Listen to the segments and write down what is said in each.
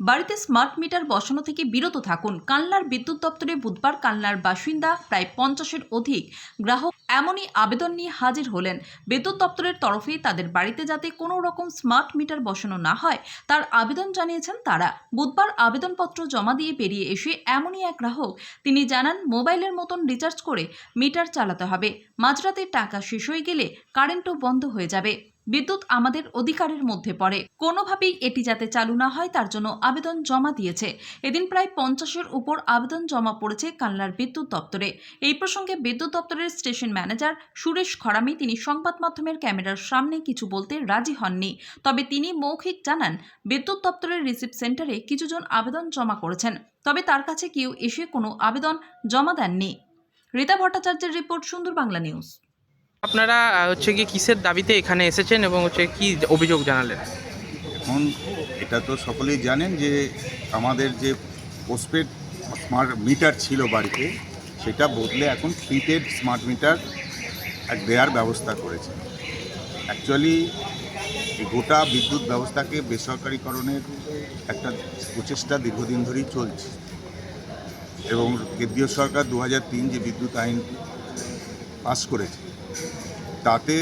বাড়িতে smart meter বসানো থেকে বিরত থাকুন। কালনার বিদ্যুৎ দপ্তরে বুধবার কালনার বাসিন্দা প্রায় পঞ্চাশের অধিক গ্রাহক এমনই আবেদন নিয়ে হাজির হলেন। বিদ্যুৎ দপ্তরের তরফে তাদের বাড়িতে যাতে কোনো রকম স্মার্ট মিটার বসানো না হয়, তার আবেদন জানিয়েছেন তারা। বুধবার আবেদনপত্র জমা দিয়ে বেরিয়ে এসে এমনই এক গ্রাহক, তিনি জানান, মোবাইলের মতন রিচার্জ করে মিটার চালাতে হবে। মাঝরাতে টাকা শেষ হয়ে গেলে কারেন্টও বন্ধ হয়ে যাবে। বিদ্যুৎ আমাদের অধিকারের মধ্যে পড়ে। কোনোভাবেই এটি যাতে চালু না হয়, তার জন্য আবেদন জমা দিয়েছে। এদিন প্রায় পঞ্চাশের উপর আবেদন জমা পড়েছে কালনার বিদ্যুৎ দপ্তরে। এই প্রসঙ্গে বিদ্যুৎ দপ্তরের স্টেশন ম্যানেজার সুরেশ খরামি তিনি সংবাদ মাধ্যমের ক্যামেরার সামনে কিছু বলতে রাজি হননি। তবে তিনি মৌখিক জানান, বিদ্যুৎ দপ্তরের রিসিপ্ট সেন্টারে কিছুজন আবেদন জমা করেছেন। তবে তার কাছে কেউ এসে কোনো আবেদন জমা দেননি। রীতা ভট্টাচার্যের রিপোর্ট সুন্দর বাংলা নিউজ। আপনারা হচ্ছে কি কিসের দাবিতে এখানে এসেছেন এবং হচ্ছে কি অভিযোগ জানালেন? এখন এটা তো সকলেই জানেন যে আমাদের যে পোস্টপেড স্মার্ট মিটার ছিল বাড়িতে, সেটা বদলে এখন প্রিপেড স্মার্ট মিটার এক দেওয়ার ব্যবস্থা করেছে। অ্যাকচুয়ালি গোটা বিদ্যুৎ ব্যবস্থাকে বেসরকারীকরণের একটা প্রচেষ্টা দীর্ঘদিন ধরেই চলছে। এবং কেন্দ্রীয় সরকার দু হাজার তিন যে বিদ্যুৎ আইন পাস করেছে তাতে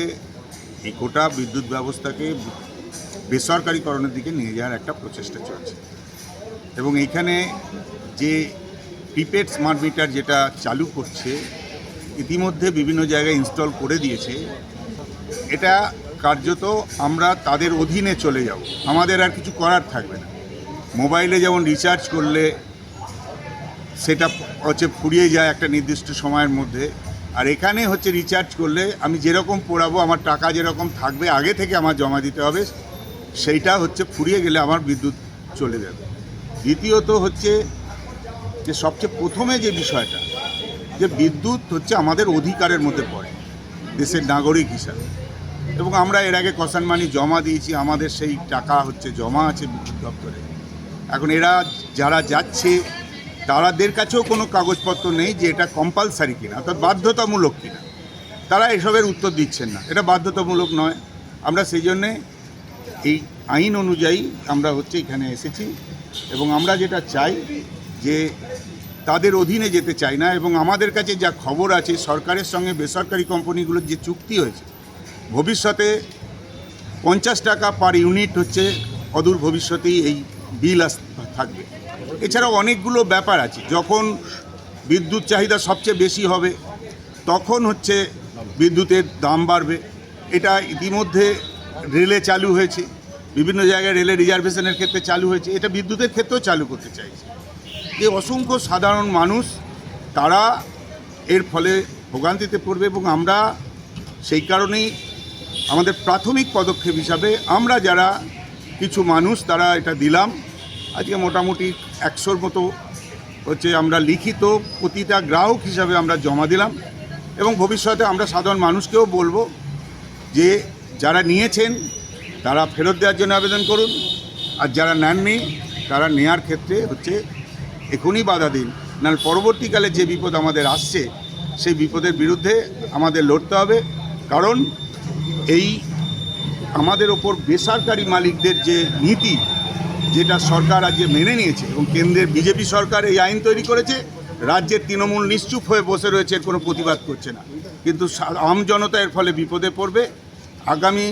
এই গোটা বিদ্যুৎ ব্যবস্থাকে বেসরকারীকরণের দিকে নিয়ে যাওয়ার একটা প্রচেষ্টা চলছে। এবং এইখানে যে প্রিপেড স্মার্ট মিটার যেটা চালু করছে, ইতিমধ্যে বিভিন্ন জায়গায় ইনস্টল করে দিয়েছে। এটা কার্যত আমরা তাদের অধীনে চলে যাব। আমাদের আর কিছু করার থাকবে না। মোবাইলে যেমন রিচার্জ করলে সেটা হচ্ছে ফুরিয়ে যায় একটা নির্দিষ্ট সময়ের মধ্যে। আর এখানে হচ্ছে রিচার্জ করলে আমি যেরকম পড়াবো, আমার টাকা যেরকম থাকবে, আগে থেকে আমার জমা দিতে হবে, সেইটা হচ্ছে ফুরিয়ে গেলে আমার বিদ্যুৎ চলে যাবে। দ্বিতীয়ত হচ্ছে যে সবচেয়ে প্রথমে যে বিষয়টা, যে বিদ্যুৎ হচ্ছে আমাদের অধিকারের মধ্যে পড়ে, দেশের নাগরিক হিসাবে। এবং আমরা এর আগে কসান মানি জমা দিয়েছি, আমাদের সেই টাকা হচ্ছে জমা আছে বিদ্যুৎ দপ্তরে। এখন এরা যারা যাচ্ছে তারাদের কাছেও কোনো কাগজপত্র নেই যে এটা কম্পালসারি কিনা, অর্থাৎ বাধ্যতামূলক কিনা। তারা এসবের উত্তর দিচ্ছেন না। এটা বাধ্যতামূলক নয়। আমরা সেই জন্যে এই আইন অনুযায়ী আমরা হচ্ছে এখানে এসেছি এবং আমরা যেটা চাই যে তাদের অধীনে যেতে চাই না এবং আমাদের কাছে যা খবর আছে, সরকারের সঙ্গে বেসরকারি কোম্পানিগুলোর যে চুক্তি হয়েছে, ভবিষ্যতে পঞ্চাশ টাকা পার ইউনিট হচ্ছে অদূর ভবিষ্যতেই এই বিল আস, থাকবে। এছাড়াও অনেকগুলো ব্যাপার আছে। যখন বিদ্যুৎ চাহিদা সবচেয়ে বেশি হবে, তখন হচ্ছে বিদ্যুতের দাম বাড়বে। এটা ইতিমধ্যে রেলে চালু হয়েছে। বিভিন্ন জায়গায় রেলে রিজার্ভেশনের ক্ষেত্রে চালু হয়েছে। এটা বিদ্যুতের ক্ষেত্রেও চালু করতে চাইছে। যে অসংখ্য সাধারণ মানুষ, তারা এর ফলে ভোগান্তিতে পড়বে এবং আমরা সেই কারণেই আমাদের প্রাথমিক পদক্ষেপ হিসাবে আমরা যারা কিছু মানুষ, তারা এটা দিলাম। আজকে মোটামুটি একশোর মতো হচ্ছে আমরা লিখিত প্রতিটা গ্রাহক হিসাবে আমরা জমা দিলাম এবং ভবিষ্যতে আমরা সাধারণ মানুষকেও বলব যে যারা নিয়েছেন, তারা ফেরত দেওয়ার জন্য আবেদন করুন। আর যারা নেননি, তারা নেয়ার ক্ষেত্রে হচ্ছে এখনই বাধা দিন। নাহলে পরবর্তীকালে যে বিপদ আমাদের আসছে, সেই বিপদের বিরুদ্ধে আমাদের লড়তে হবে। কারণ এই আমাদের ওপর বেসরকারি মালিকদের যে নীতি যেটা সরকার আজকে মেনে নিয়েছে এবং কেন্দ্রের বিজেপি সরকার এই আইন তৈরি করেছে, রাজ্যের তৃণমূল নিশ্চুপ হয়ে বসে রয়েছে কোনো প্রতিবাদ করছে না। কিন্তু আম জনতা এর ফলে বিপদে পড়বে। আগামী,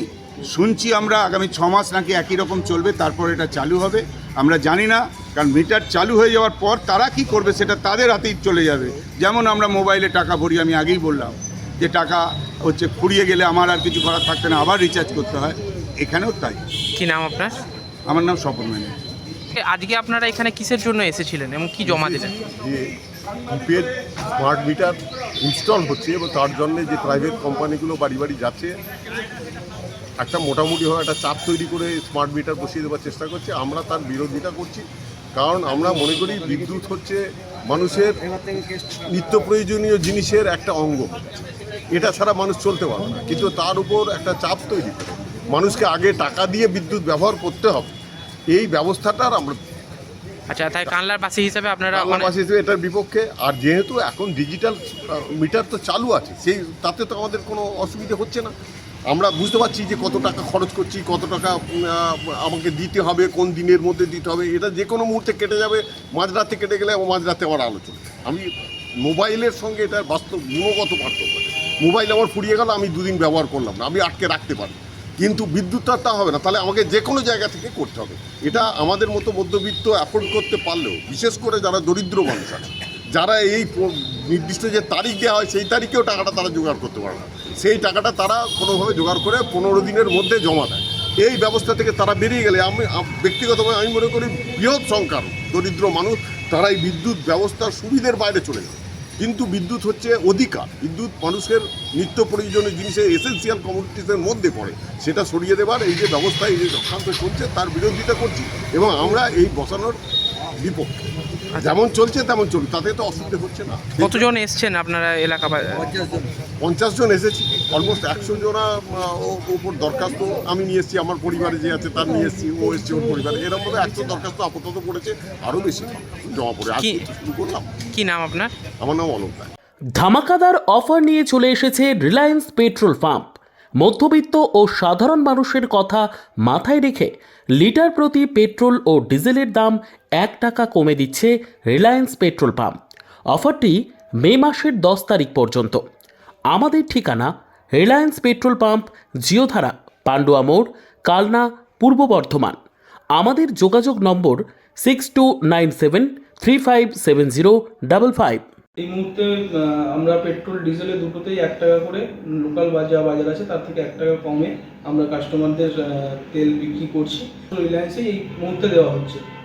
শুনছি আমরা, আগামী ছ মাস নাকি একই রকম চলবে, তারপর এটা চালু হবে। আমরা জানি না, কারণ মিটার চালু হয়ে যাওয়ার পর তারা কি করবে সেটা তাদের হাতেই চলে যাবে। যেমন আমরা মোবাইলে টাকা ভরি, আমি আগেই বললাম যে টাকা হচ্ছে ফুরিয়ে গেলে আমার আর কিছু করার থাকতে না, আবার রিচার্জ করতে হয়। এখানেও তাই। কি নাম আপনার? আমার নাম স্বপন ম্যানেজ আজকে আপনারা এখানে কিসের জন্য এসেছিলেন এবং কি জমা দিলেন? যে প্রিপেড স্মার্ট মিটার ইনস্টল হচ্ছে এবং তার জন্য যে প্রাইভেট কোম্পানিগুলো বাড়ি বাড়ি যাচ্ছে একটা মোটামুটি হয় একটা চাপ তৈরি করে স্মার্ট মিটার বসিয়ে দেওয়ার চেষ্টা করছে। আমরা তার বিরোধিতা করছি কারণ আমরা মনে করি বিদ্যুৎ হচ্ছে মানুষের নিত্য প্রয়োজনীয় জিনিসের একটা অঙ্গ। এটা ছাড়া মানুষ চলতে পারবে না। কিন্তু তার উপর একটা চাপ তৈরি করে। মানুষকে আগে টাকা দিয়ে বিদ্যুৎ ব্যবহার করতে হবে। এই ব্যবস্থাটার আমরা আচ্ছা তাই কানলার বাসী হিসাবে আপনারা অনেক- বাংলাবাসী হিসেবে এটার বিপক্ষে আর যেহেতু এখন ডিজিটাল মিটার তো চালু আছে সেই তাতে তো আমাদের কোনো অসুবিধা হচ্ছে না। আমরা বুঝতে পারছি যে কত টাকা খরচ করছি কত টাকা আমাকে দিতে হবে কোন দিনের মধ্যে দিতে হবে এটা যে কোনো মুহূর্তে কেটে যাবে মাঝরাতে কেটে গেলে আমার মাঝরাতে আমার আলোচনা। আমি মোবাইলের সঙ্গে এটা বাস্তব গুণগত পার্থক্য মোবাইল আমার ফুরিয়ে গেল আমি দুদিন ব্যবহার করলাম না আমি আটকে রাখতে পারি কিন্তু বিদ্যুৎটা তা হবে না। তাহলে আমাকে যে কোনো জায়গা থেকে করতে হবে। এটা আমাদের মতো মধ্যবিত্ত অ্যাফোর্ড করতে পারলেও, বিশেষ করে যারা দরিদ্র মানুষ আছে, যারা এই নির্দিষ্ট যে তারিখ দেওয়া হয়, সেই তারিখেও টাকাটা তারা জোগাড় করতে পারে না। সেই টাকাটা তারা কোনোভাবে জোগাড় করে পনেরো দিনের মধ্যে জমা দেয়। এই ব্যবস্থা থেকে তারা বেরিয়ে গেলে আমি ব্যক্তিগতভাবে আমি মনে করি বৃহৎ সংখ্যার দরিদ্র মানুষ তারা এই বিদ্যুৎ ব্যবস্থার সুবিধের বাইরে চলে যাবে। কিন্তু বিদ্যুৎ হচ্ছে অধিকার। বিদ্যুৎ মানুষের নিত্য প্রয়োজনীয় জিনিসের এসেন্সিয়াল কমোডিটিসের মধ্যে পড়ে। সেটা সরিয়ে দেবার এই যে ব্যবস্থা, এই যে চক্রান্ত চলছে, তার বিরোধিতা করছি এবং আমরা এই বসানোর বিপক্ষে। যেমন চলছে তেমন চলছে তাতে তো অসুবিধা হচ্ছে না। কতজন এসছেন আপনারা এলাকা বা- পঞ্চাশ জন এসেছি। অলমোস্ট একশো জনা ওপর দরখাস্ত আমি নিয়ে এসেছি। আমার পরিবারে যে আছে তার নিয়ে এসেছি। ও এসছে ওর পরিবারে। এরকম ভাবে একশো দরখাস্ত আপাতত পড়েছে। আরও বেশি জমা পড়ে। তো শুরু করলাম। কি নাম আপনার? আমার নাম অলোক রায়। ধামাকাদার অফার নিয়ে চলে এসেছে রিলায়েন্স পেট্রোল পাম্প। মধ্যবিত্ত ও সাধারণ মানুষের কথা মাথায় রেখে লিটার প্রতি পেট্রোল ও ডিজেলের দাম এক টাকা কমে দিচ্ছে রিলায়েন্স পেট্রোল পাম্প। অফারটি মে মাসের দশ তারিখ পর্যন্ত। আমাদের ঠিকানা Reliance petrol pump, Jiodhara, Pandua মোড়, কালনা, পূর্ব বর্ধমান। আমাদের যোগাযোগ নম্বর six two nine seven three five seven zero double five এই মুহূর্তে আমরা পেট্রোল, ডিজেলে দুটোতেই এক টাকা করে লোকাল বাজার বাজার আছে, তার থেকে এক টাকা কমে আমরা কাস্টমারদের তেল বিক্রি করছি। রিলায়েন্সে এই মুহূর্তে দেওয়া হচ্ছে।